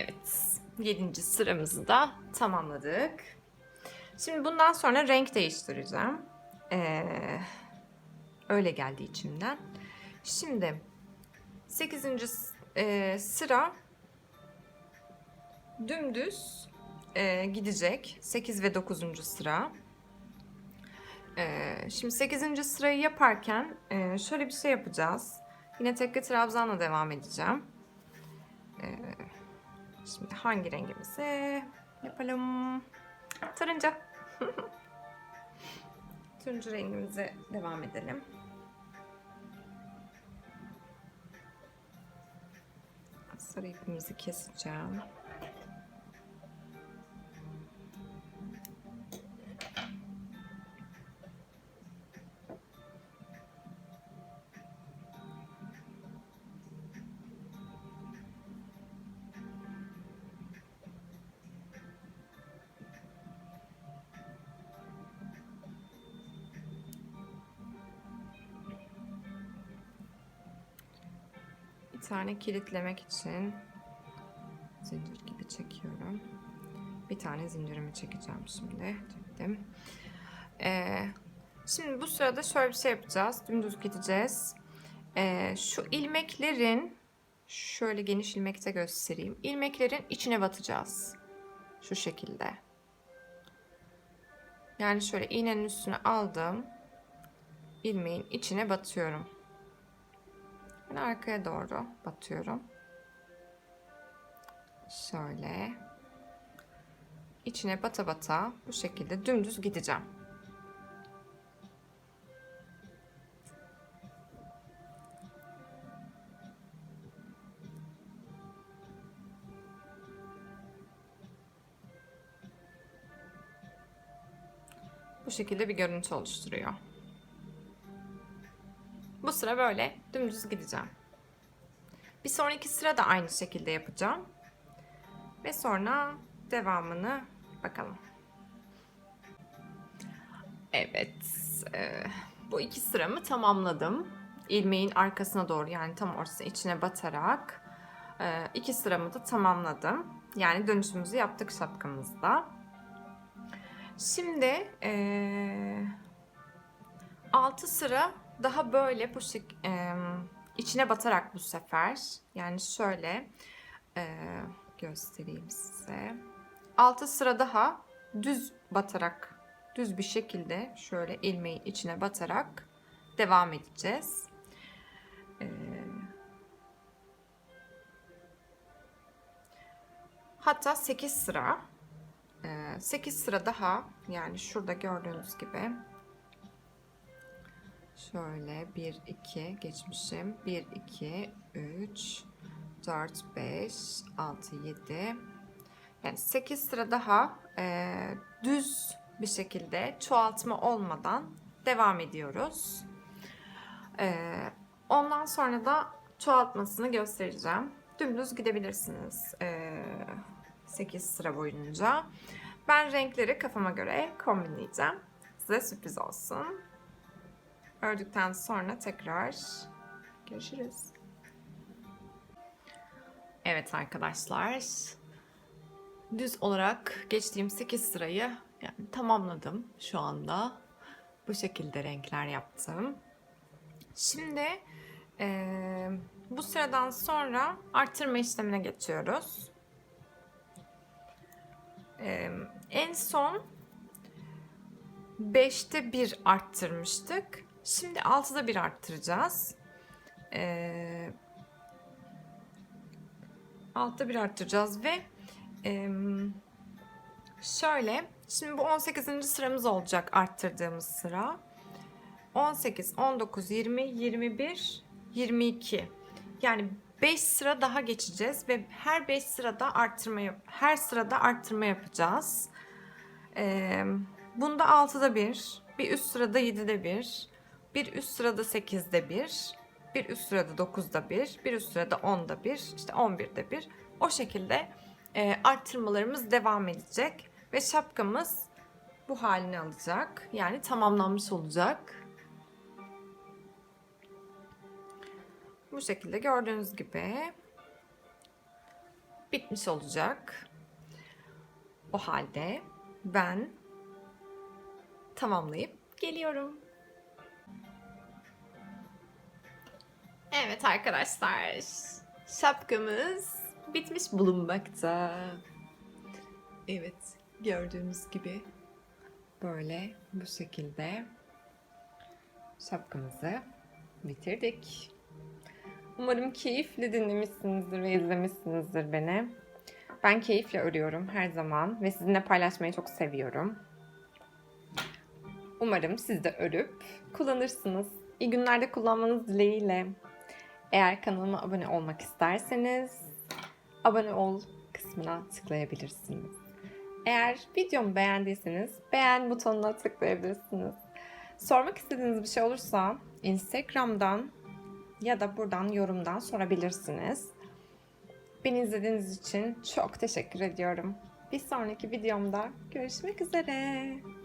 Evet. Yedinci sıramızı da tamamladık. Şimdi bundan sonra renk değiştireceğim. Ee, öyle geldi içimden. Şimdi 8. e, sıra dümdüz e, gidecek. 8 ve 9. sıra. E, şimdi 8. sırayı yaparken e, şöyle bir şey yapacağız. Yine tekli trabzanla devam edeceğim. E, şimdi hangi rengimizi yapalım? Turuncu. Turuncu rengimize devam edelim. Sarı ipimizi keseceğim. Bir tane kilitlemek için zincir gibi çekiyorum. Bir tane zincirimi çekeceğim şimdi. Çektim. Ee, şimdi bu sırada şöyle bir şey yapacağız. Dümdüz gideceğiz. Ee, şu ilmeklerin şöyle geniş ilmekte göstereyim. İlmeklerin içine batacağız. Şu şekilde. Yani şöyle iğnenin üstüne aldım. ilmeğin içine batıyorum. Ben arkaya doğru batıyorum. Şöyle. İçine bata bata bu şekilde dümdüz gideceğim. Bu şekilde bir görüntü oluşturuyor. Bu sıra böyle dümdüz gideceğim. Bir sonraki sıra da aynı şekilde yapacağım. Ve sonra devamını bakalım. Evet. e, bu iki sıramı tamamladım. İlmeğin arkasına doğru yani tam ortasına içine batarak e, iki sıramı da tamamladım. Yani dönüşümüzü yaptık şapkamızda. Şimdi e, 6 sıra daha böyle şek e, içine batarak bu sefer yani şöyle e, göstereyim size. 6 sıra daha düz batarak düz bir şekilde şöyle ilmeğin içine batarak devam edeceğiz. E, hatta 8 sıra 8 sıra daha yani şurada gördüğünüz gibi Şöyle 1, 2 geçmişim. 1, 2, 3, 4, 5, 6, 7. Yani 8 sıra daha e, düz bir şekilde çoğaltma olmadan devam ediyoruz. E, ondan sonra da çoğaltmasını göstereceğim. Dümdüz gidebilirsiniz e, 8 sıra boyunca. Ben renkleri kafama göre kombinleyeceğim. Size sürpriz olsun. Ördükten sonra tekrar görüşürüz. Evet arkadaşlar. Düz olarak geçtiğim 8 sırayı yani tamamladım şu anda. Bu şekilde renkler yaptım. Şimdi e, bu sıradan sonra artırma işlemine geçiyoruz. E, en son 5'te 1 arttırmıştık. Şimdi 6'da 1 arttıracağız. Ee, 6'da 1 arttıracağız ve e, şöyle şimdi bu 18. sıramız olacak arttırdığımız sıra. 18, 19, 20, 21, 22. Yani 5 sıra daha geçeceğiz ve her 5 sırada arttırma her sırada arttırma yapacağız. Ee, bunda 6'da 1, bir üst sırada 7'de 1, bir üst sırada 8'de 1, bir üst sırada 9'da 1, bir üst sırada 10'da 1, işte 11'de 1. O şekilde e, arttırmalarımız devam edecek ve şapkamız bu halini alacak. Yani tamamlanmış olacak. Bu şekilde gördüğünüz gibi bitmiş olacak. O halde ben tamamlayıp geliyorum. Evet arkadaşlar, şapkamız bitmiş bulunmakta. Evet, gördüğünüz gibi böyle bu şekilde şapkamızı bitirdik. Umarım keyifli dinlemişsinizdir ve izlemişsinizdir beni. Ben keyifle örüyorum her zaman ve sizinle paylaşmayı çok seviyorum. Umarım siz de örüp kullanırsınız. İyi günlerde kullanmanız dileğiyle. Eğer kanalıma abone olmak isterseniz abone ol kısmına tıklayabilirsiniz. Eğer videomu beğendiyseniz beğen butonuna tıklayabilirsiniz. Sormak istediğiniz bir şey olursa Instagram'dan ya da buradan yorumdan sorabilirsiniz. Beni izlediğiniz için çok teşekkür ediyorum. Bir sonraki videomda görüşmek üzere.